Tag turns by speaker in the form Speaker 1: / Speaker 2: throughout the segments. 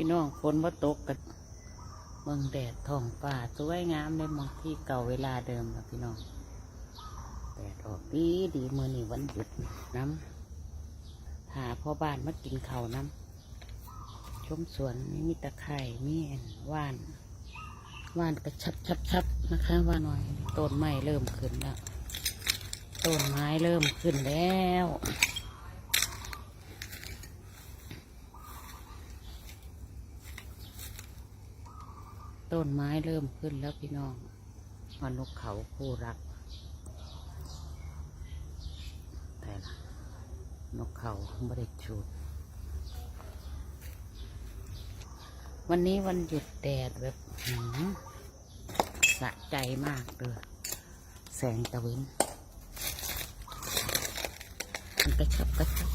Speaker 1: พี่น้องฝนมาตกกันเมืองแดดท้องฟ้าสวยงามเลยมองที่เก่าเวลาเดิมนะพี่น้องแดดออกดีดีเมื่อนี่วันหยุดน้ำหาพ่อบ้านมากินเขาน้ำชมสวนมีตะไคร่มีอันว่านว่านกระชับชับชับนะคะว่าหน่อยต้นไม้เริ่มขึ้นแล้วต้นไม้เริ่มขึ้นแล้ว ต้นไม้เริ่มขึ้นแล้วพี่น้องมานกเขาคู่รักแต่ละนกเขาไม่ได้ชูดวันนี้วันหยุดแดดแบบหืสะใจมากเลยแสงตะเวนมันกระชับกระชับ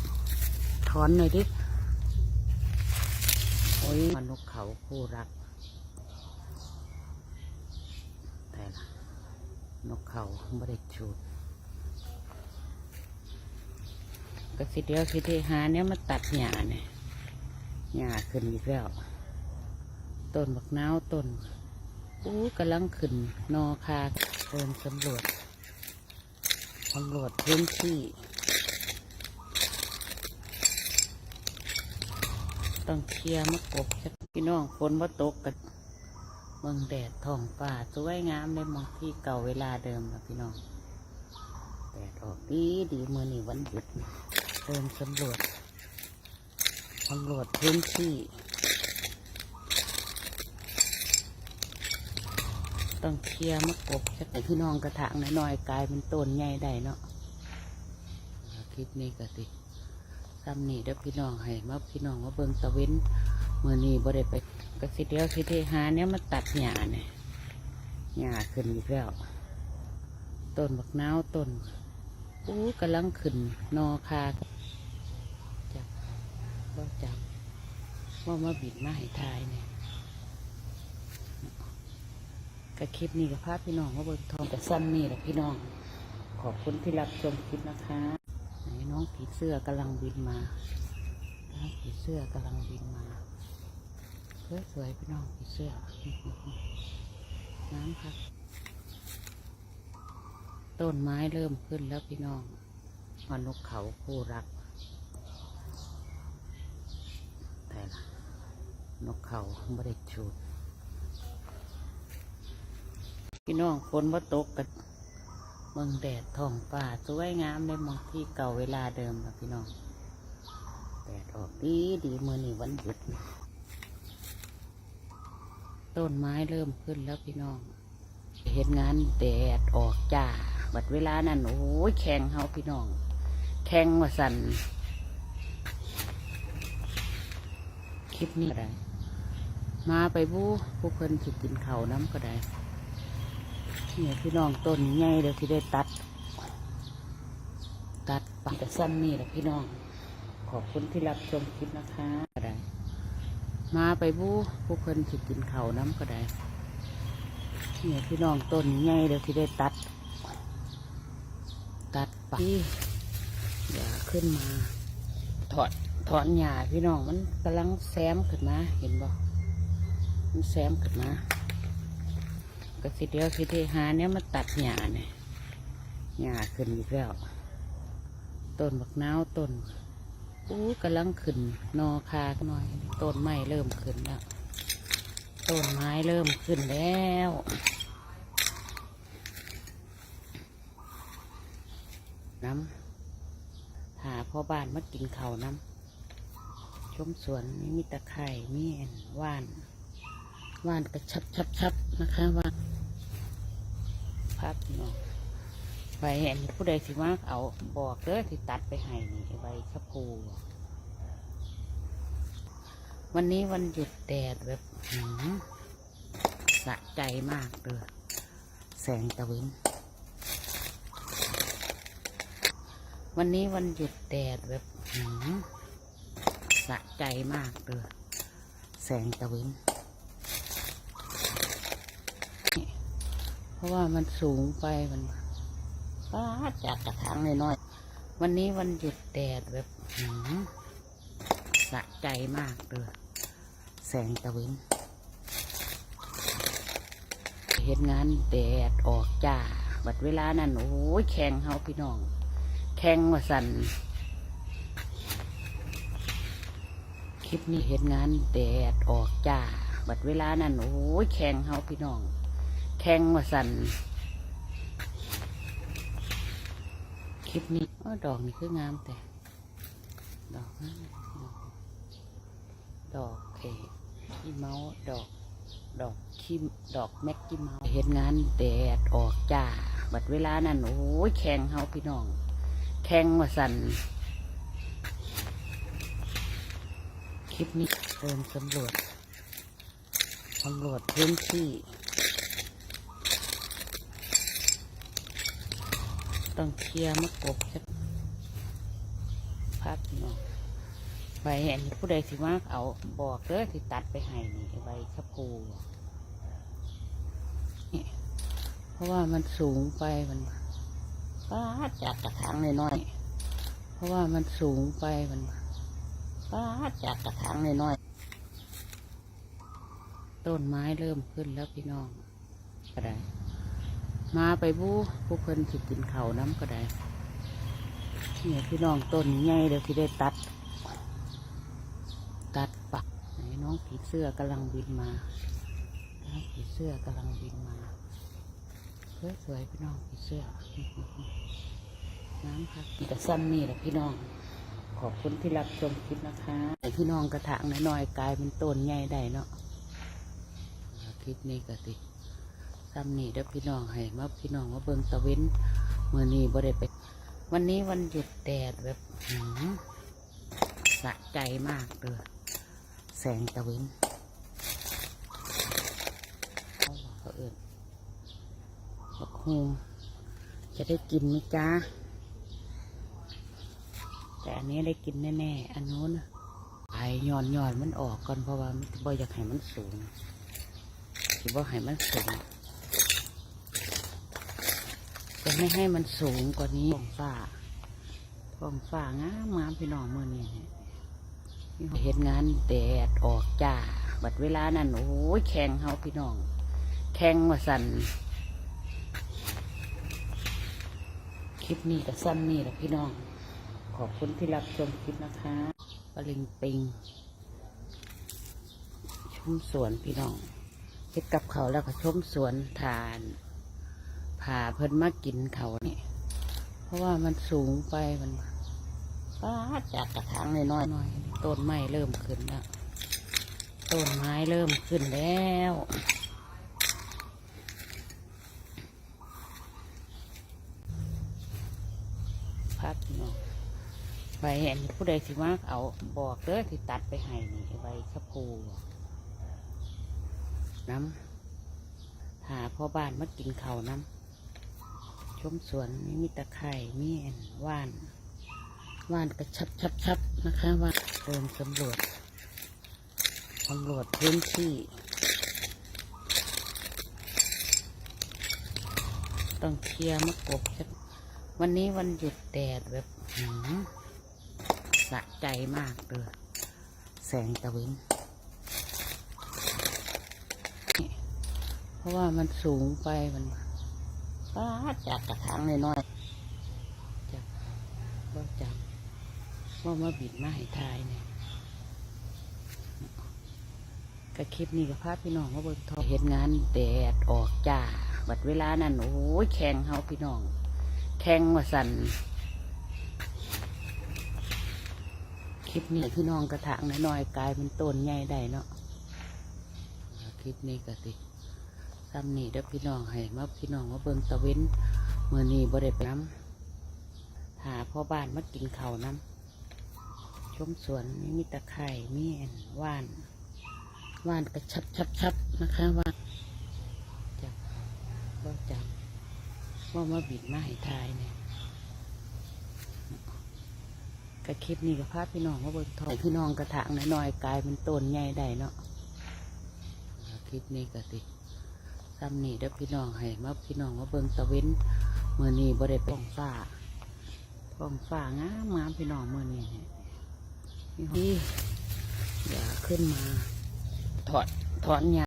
Speaker 1: ถอนหน่อยดิ โอ้ยมานกเขาคู่รัก แต่ละ นกเขาไม่ได้ชูดก็สิเดียวสิเทหาเนี่ยมาตัดหญ้าเนี่ยหญ้าขึ้นอีกแล้วต้นบักนาวต้นอู้กำลังขึ้นนอคาเดินสำรวจสำรวจพื้นที่ ต้องเคลียร์มะกบพี่น้องฝนมาตกกัน เมืองแดดท้องฟ้าสวยงามเลยมองที่เก่าเวลาเดิมนะพี่น้องแดดออกดีดีเมื่อนี่วันหยุดเดินสำรวจสำรวจพื้นที่ ต้องเคลียร์มะกบจะให้พี่น้องกระถางน้อยๆกลายเป็นต้นใหญ่ได้เนาะคลิปนี้ก็ติซ้ำนี่เด้อพี่น้องให้มาพี่น้องมาเบิ่งตะเว้นเมื่อนี้บ่ได้ไป ก็สิเดียวสิเทหาเนี่ยมาตัดหญ้าเนี่ยหญ้าขึ้นอีกแล้วต้นบักนาวต้นอู้กำลังขึ้นนอคาจับก็จับว่ามาบิดมาให้ทายเนี่ยก็คลิปนี้กับภาพพี่น้องว่าเบิกทองแต่สั้นนี่แหละพี่น้อง ขอบคุณที่รับชมคลิปนะคะไหนน้องผีเสื้อกำลังบินมาผีเสื้อกำลังบินมา สวยๆพี่น้องผีเสื้อน้ำครับต้นไม้เริ่มขึ้นแล้วพี่น้องมานกเขาคู่รักแต่ละนกเขาไม่ได้ชูดพี่น้องฝนว่าตกกันเมืองแดดท้องฟ้าสวยงามเลยมองที่เก่าเวลาเดิมนะพี่น้องแดดออกดีดีเมื่อนี่วันหยุด ต้นไม้เริ่มขึ้นแล้วพี่น้อง เห็นงานแดดออกจ้า บัดเวลานั้นโอ้ยแข่งเฮาพี่น้อง แข่งมาสันคลิปนี้ก็ได้มาไปบู้ผู้เพิ่นสิกินเขาน้ำก็ได้เนี่ยพี่น้องต้นใหญ่เดี๋ยวที่ได้ตัด ตัดปังแต่สั้นนี่แหละพี่น้อง ขอบคุณที่รับชมคลิปนะคะ มาไปบูผู้เพิ่นสิกินข้าวน้ำก็ได้เนี่ยพี่น้องต้นใหญ่เดี๋ยวที่ได้ตัด ตัดไปอย่าขึ้นมา ถอดถอนหญ้าพี่น้องมันกำลังแซมขึ้นมา เห็นบ่มันแซมขึ้นมาก็สิเดียวสิเทหาเนี่ยมาตัดหญ้าเนี่ยหญ้าขึ้นอีกแล้วต้นบักนาวต้น อู้กำลังขึ้นนอคาหน่อยต้นไม้เริ่มขึ้นแล้วต้นไม้เริ่มขึ้นแล้วน้ำหาพ่อบ้านมากินเขาน้ำชมสวนมีตะไคร่มีอันว่านว่านกระชับชับชับนะคะว่านพพี่น้อง ใบอันนี้ผู้ใดสิมาเอาบอกเด้อที่ตัดไปให้นี่ใบชะพูวันนี้วันหยุดแดดแบบหืมสะใจมากเลยแสงตะเวนวันนี้วันหยุดแดดแบบหืมสะใจมากเลยแสงตะเวนเพราะว่ามันสูงไปมัน ป้าจากกระถางน้อยๆ วันนี้วันหยุดแดดแบบสะใจมากเลยแสงตะเวนเฮ็ดงานแดดออกจ้า บัดเวลานั้น โอ้ยแข่งเฮาพี่น้อง แข่งว่าสันคลิปนี้เฮ็ดงานแดดออกจ้า บัดเวลานั้น โอ้ยแข่งเฮาพี่น้อง แข่งว่าสัน คลิปนี้อ้อดอกนี่คืองามแต่ ดอกงามดอกเคขี้เมาดอก ดอกขี้ดอกแม็กกี้เมาเห็นงานแดดออกจ้า บัดเวลานั้นโอ้ยแข่งเฮาพี่น้อง แข่งว่าสันคลิปนี้เดินสำรวจสำรวจพื้นที่ ต้องเคลียร์มะกบสักพักหน่อยใบอันนี้ผู้ใดสิมากเอาบอกเด้อที่ตัดไปให้นี่ใบชะพูนี่เพราะว่ามันสูงไปมันป้าดจากกระถางน้อยๆเพราะว่ามันสูงไปมันป้าดจากกระถางน้อยๆต้นไม้เริ่มขึ้นแล้วพี่น้องก็ได้ มาไปบู้ผู้เพิ่นสิกินเขาน้ำก็ได้เนี่ยพี่น้องต้นใหญ่เดี๋ยวที่ได้ตัด ตัดปักไหนน้องผีเสื้อกำลังบินมาน้องผีเสื้อกำลังบินมาสวยสวยๆพี่น้องผีเสื้อน้ำพักแต่ซ้ำนี่แหละพี่น้อง ขอบคุณที่รับชมคลิปนะคะให้พี่น้องกระถางน้อยๆกลายเป็นต้นใหญ่ได้เนาะคลิปนี้ก็ติด ซ้ำนี่เด้อพี่น้องให้มาพี่น้องมาเบิ่งตะเว้นเมื่อนี้บ่ได้ไป วันนี้วันหยุดแดดแบบสะใจมากเลยแสงตะเว้นเขาบอกเขาเอิญบักฮงจะได้กินไหมจ้าแต่อันนี้ได้กินแน่ๆ อันนู้นไอ้ย้อนย้อนมันออกก่อนเพราะว่าบ่อยากให้มันสูงคิดว่าให้มันสูง จะไม่ให้มันสูงกว่านี้ฟองฟ้าฟองฟ้างามงามพี่น้องเมื่อนี้เห็นงานแดดออกจ้า บัดเวลานั้นโอ้ยแข่งเฮาพี่น้อง แข่งว่าสันคลิปนี้กับซ้ำนี่แหละพี่น้อง ขอบคุณที่รับชมคลิปนะคะปลิงปิงชมสวนพี่น้องเฮ็ดกับเขาแล้วก็ชมสวนทาน ผ่าเพิ่นมากินเขาเนี่ยเพราะว่ามันสูงไปมันป้าดจากกระถางน้อยๆหน่อยต้นไม้เริ่มขึ้นแล้วต้นไม้เริ่มขึ้นแล้วพักเนาะใบอันนี้ผู้ใดสิมากเอาบอกเด้อที่ตัดไปให้นี่ใบชะพูน้ำหาพ่อบ้านมากินเขาน้ำ ชมสวนนี่มีตะไคร่มีอันว่านว่านกระชับชับชับนะคะว่าเดินสำรวจสำรวจพื้นที่ ต้องเคลียร์มะกบสักวันนี้วันหยุดแดดแบบสะใจมากเลยแสงตะเวนเพราะว่ามันสูงไปมัน ป้าดจากกระถางน้อยๆจากว่าจากว่ามาบิดมาให้ทายเนี่ยก็คลิปนี้กับภาพพี่น้องว่าเบิ่งทอเห็นงานแดดออกจ้าบัดเวลานั้นโอ้ยแข่งเฮาพี่น้อง แข่งว่าสันคลิปนี้พี่น้องกระถางน้อยๆกลายเป็นต้นใหญ่ได้เนาะคลิปนี้ก็ติ ซ้ำนี่เด้อพี่น้องให้มาพี่น้องมาเบิ่งตะเว้นเมื่อนี้บ่ได้ไปน้ำหาพ่อบ้านมากินข้าวน้ำชมสวนนี่มีตะไคร่มีอันว่านว่านกระชับชับชับนะคะว่านจับว่าจับว่ามาบิดมาให้ทายเนี่ยก็คลิปนี้กับภาพพี่น้องมาเบิ่งทองพี่น้องกระถางน้อยๆกลายเป็นต้นใหญ่ได้เนาะคลิปนี้ก็ติ ซ้ำนี่เด้อพี่น้องให้มาพี่น้องมาเบิ่งตะเว้นเมื่อนี้บ่ได้ไปท้องฟ้าท้องฟ้างามงามพี่น้องเมื่อนี้เนี่ยนี่อย่าขึ้นมา ถอดถอนหญ้า